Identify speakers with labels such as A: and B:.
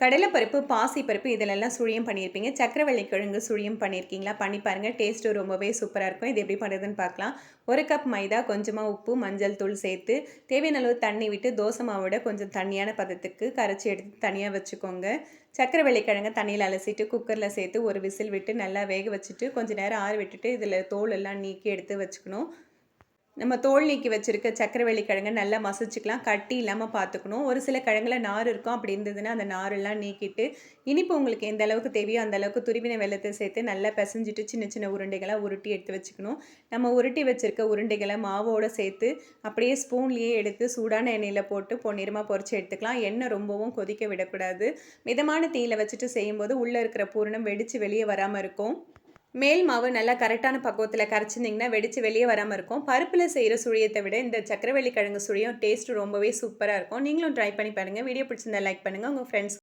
A: கடலைப்பருப்பு பாசிப்பருப்பு இதிலெல்லாம் சுழியம் பண்ணியிருப்பீங்க. சக்கரவள்ளி கிழங்கு சுழியம் பண்ணியிருக்கீங்களா? பண்ணி பாருங்கள் டேஸ்ட்டு ரொம்பவே சூப்பராக இருக்கும். இது எப்படி பண்ணுறதுன்னு பார்க்கலாம். ஒரு கப் மைதா கொஞ்சமாக உப்பு மஞ்சள் தூள் சேர்த்து தேவையான அளவு தண்ணி விட்டு தோசை மாவோட கொஞ்சம் தண்ணியான பதத்துக்கு கரைச்சி எடுத்து தனியாக வச்சுக்கோங்க. சக்கரவள்ளி கிழங்க தண்ணியில் அலசிட்டு குக்கரில் சேர்த்து ஒரு விசில் விட்டு நல்லா வேக வச்சுட்டு கொஞ்சம் நேரம் ஆற விட்டுட்டு இதில் தோல் எல்லாம் நீக்கி எடுத்து வச்சுக்கணும். நம்ம தோல் நீக்கி வச்சுருக்க சக்கரவள்ளி கிழங்கு நல்லா மசிச்சுக்கலாம். கட்டி இல்லாமல் பார்த்துக்கணும் ஒரு சில கிழங்குல நார் இருக்கும். அப்படி இருந்ததுன்னா அந்த நாரெல்லாம் நீக்கிட்டு இனிப்பு உங்களுக்கு எந்த அளவுக்கு தேவையோ அந்த அளவுக்கு துருவின வெள்ளத்தை சேர்த்து நல்லா பிசைஞ்சிட்டு சின்ன சின்ன உருண்டைகளாக உருட்டி எடுத்து வச்சுக்கணும். நம்ம உருட்டி வச்சுருக்க உருண்டைகளை மாவோடு சேர்த்து அப்படியே ஸ்பூன்லேயே எடுத்து சூடான எண்ணெயில் போட்டு பொன்னிறமாக பொறிச்சு எடுத்துக்கலாம். எண்ணெய் ரொம்பவும் கொதிக்க விடக்கூடாது. மிதமான தீயில் வச்சுட்டு செய்யும்போது உள்ளே இருக்கிற பூரணம் வெடித்து வெளியே வராமல் இருக்கும். மேல் மாவு நல்லா கரெக்டான பக்குவத்தில் கரைச்சிருந்திங்கன்னா வெடித்து வெளியே வராமல் இருக்கும். பருப்பில் செய்கிற சுழியத்தை விட இந்த சக்கரவள்ளி கிழங்கு சுழியும் டேஸ்ட்டு ரொம்பவே சூப்பராக இருக்கும். நீங்களும் ட்ரை பண்ணி பாருங்கள் வீடியோ பிடிச்சிருந்தா லைக் பண்ணுங்கள் உங்கள் ஃப்ரெண்ட்ஸ்